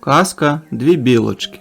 Казка дві білочки.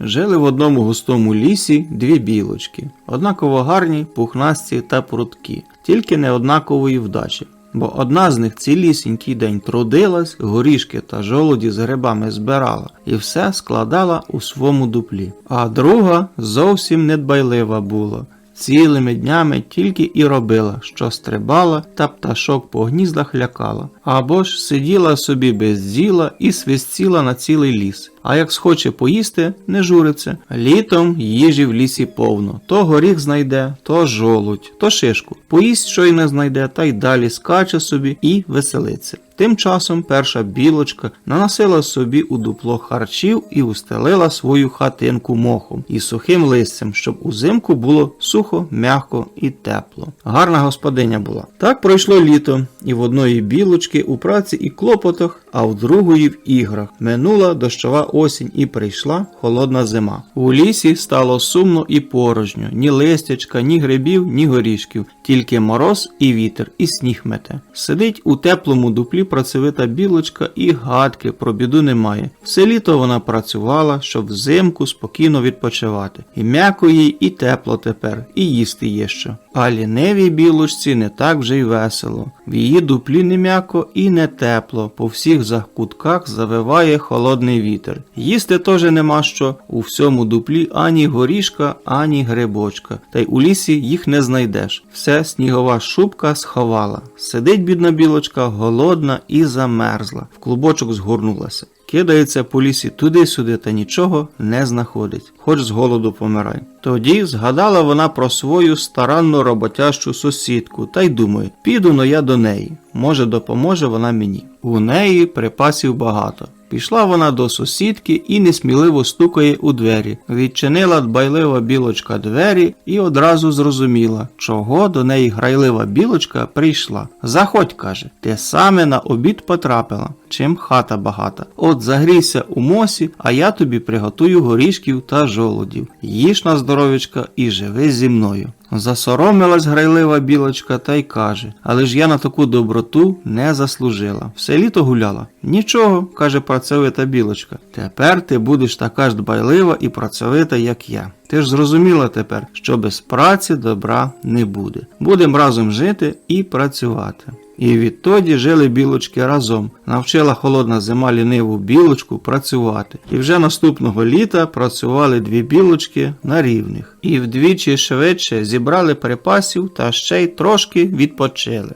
Жили в одному густому лісі дві білочки, однаково гарні, пухнасті та прудкі, тільки не однакової вдачі. Бо одна з них цілісінький день трудилась, горішки та жолуді з грибами збирала і все складала у своєму дуплі. А друга зовсім недбайлива була. Цілими днями тільки і робила, що стрибала та пташок по гніздах лякала, або ж сиділа собі без діла і свистіла на цілий ліс. А як схоче поїсти, не журиться. Літом їжі в лісі повно. То горіх знайде, то жолудь, то шишку. Поїсть що й не знайде, та й далі скаче собі і веселиться. Тим часом перша білочка наносила собі у дупло харчів і устелила свою хатинку мохом і сухим листям, щоб узимку було сухо, м'яко і тепло. Гарна господиня була. Так пройшло літо, і в одної білочки у праці і клопотах, а в другої в іграх. Минула дощова осінь і прийшла холодна зима. У лісі стало сумно і порожньо, ні листячка, ні грибів, ні горішків, тільки мороз і вітер, і сніг мете. Сидить у теплому дуплі працьовита білочка і гадки про біду немає. Все літо вона працювала, щоб взимку спокійно відпочивати. І м'яко їй, і тепло тепер, і їсти є що. А лінивій білочці не так вже й весело. В її дуплі не м'яко і не тепло, по всіх закутках завиває холодний вітер. Їсти теж нема що, у всьому дуплі ані горішка, ані грибочка, та й у лісі їх не знайдеш. Все снігова шубка сховала. Сидить бідна білочка, голодна і замерзла, в клубочок згорнулася. Кидається по лісі туди-сюди та нічого не знаходить, хоч з голоду помирай. Тоді згадала вона про свою старанну роботящу сусідку та й думає, піду но я до неї, може допоможе вона мені. У неї припасів багато. Пішла вона до сусідки і несміливо стукає у двері. Відчинила дбайлива білочка двері і одразу зрозуміла, чого до неї грайлива білочка прийшла. Заходь, каже, ти саме на обід потрапила, чим хата багата. От загрійся у мосі, а я тобі приготую горішків та жолудів. Їж на здоров'ячка і живи зі мною. Засоромилась грайлива білочка та й каже, але ж я на таку доброту не заслужила. Все літо гуляла. Нічого, каже працьовита білочка. Тепер ти будеш така ж дбайлива і працьовита, як я. Ти ж зрозуміла тепер, що без праці добра не буде. Будемо разом жити і працювати. І відтоді жили білочки разом. Навчила холодна зима ліниву білочку працювати. І вже наступного літа працювали дві білочки на рівних. І вдвічі швидше зібрали припасів та ще й трошки відпочили.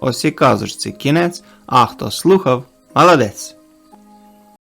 Ось і казочці кінець, а хто слухав, молодець.